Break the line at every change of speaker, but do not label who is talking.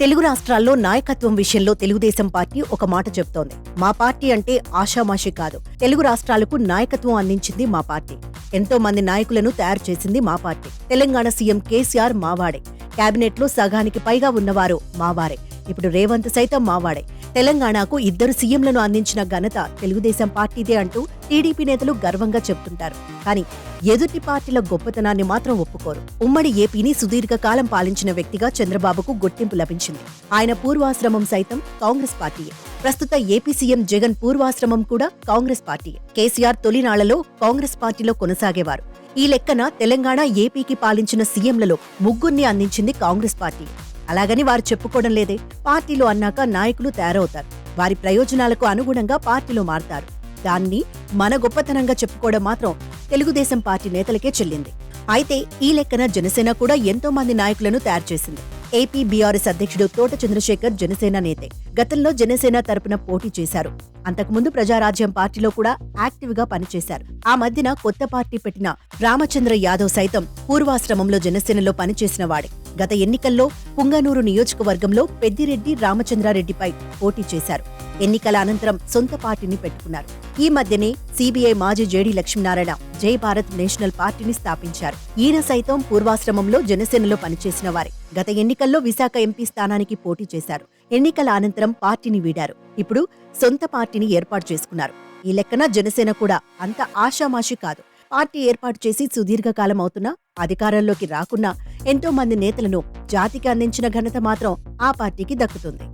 తెలుగు రాష్ట్రాల్లో నాయకత్వం విషయంలో తెలుగుదేశం పార్టీ ఒక మాట చెప్తోంది. మా పార్టీ అంటే ఆషామాషి కాదు. తెలుగు రాష్ట్రాలకు నాయకత్వం అందించింది మా పార్టీ. ఎంతో మంది నాయకులను తయారు చేసింది మా పార్టీ. తెలంగాణ సీఎం కేసీఆర్ మావాడే. కేబినెట్లో సగానికి పైగా ఉన్నవారు మావారే. ఇప్పుడు రేవంత్ సైతం మావాడే. తెలంగాణకు ఇద్దరు సీఎంలను అందించిన ఘనత తెలుగుదేశం పార్టీదే అంటూ టీడీపీ నేతలు గర్వంగా చెప్తుంటారు. కానీ ఎదుటి పార్టీల గొప్పతనాన్ని మాత్రం ఒప్పుకోరు. ఉమ్మడి ఏపీని సుదీర్ఘకాలం పాలించిన వ్యక్తిగా చంద్రబాబుకు గుర్తింపు లభించింది. ఆయన పూర్వాశ్రమం సైతం కాంగ్రెస్ పార్టీయే. ప్రస్తుత ఏపీ సీఎం జగన్ పూర్వాశ్రమం కూడా కాంగ్రెస్ పార్టీయే. కేసీఆర్ తొలినాళ్ళలో కాంగ్రెస్ పార్టీలో కొనసాగేవారు. ఈ లెక్కన తెలంగాణ ఏపీకి పాలించిన సీఎంలలో ముగ్గురిని అందించింది కాంగ్రెస్ పార్టీ. అలాగని వారు చెప్పుకోవడం లేదే. పార్టీలో అన్నాక నాయకులు తయారవుతారు. వారి ప్రయోజనాలకు అనుగుణంగా పార్టీలో మారతారు. దాన్ని మన గొప్పతనంగా చెప్పుకోవడం మాత్రం తెలుగుదేశం పార్టీ నేతలకే చెల్లింది. అయితే ఈ లెక్కన జనసేన కూడా ఎంతో మంది నాయకులను తయారు చేసింది. ఏపీ బీఆర్ఎస్ అధ్యక్షుడు తోట చంద్రశేఖర్ జనసేన నేతే. గతంలో జనసేన తరపున పోటీ చేశారు. అంతకుముందు ప్రజారాజ్యం పార్టీలో కూడా యాక్టివ్గా పనిచేశారు. ఆ మధ్యన కొత్త పార్టీ పెట్టిన రామచంద్ర యాదవ్ సైతం పూర్వాశ్రమంలో జనసేనలో పనిచేసిన వాడే. గత ఎన్నికల్లో పుంగనూరు నియోజకవర్గంలో పెద్దిరెడ్డి రామచంద్రారెడ్డిపై పోటీ చేశారు. ఎన్నికల అనంతరం సొంత పార్టీని పెట్టుకున్నారు. ఈ మధ్యనే సిబిఐ మాజీ జేడీ లక్ష్మీనారాయణ జై భారత్ నేషనల్ పార్టీని స్థాపించారు. ఈయన సైతం పూర్వాశ్రమంలో జనసేనలో పనిచేసిన వారే. గత ఎన్నికల్లో విశాఖ ఎంపీ స్థానానికి పోటీ చేశారు. ఎన్నికల అనంతరం పార్టీని వీడారు. ఇప్పుడు సొంత పార్టీని ఏర్పాటు చేసుకున్నారు. ఈ లెక్కన జనసేన కూడా అంత ఆషామాషి కాదు. పార్టీ ఏర్పాటు చేసి సుదీర్ఘకాలం అవుతున్నా అధికారంలోకి రాకున్నా ఎంతో మంది నేతలను జాతికి అందించిన ఘనత మాత్రం ఆ పార్టీకి దక్కుతుంది.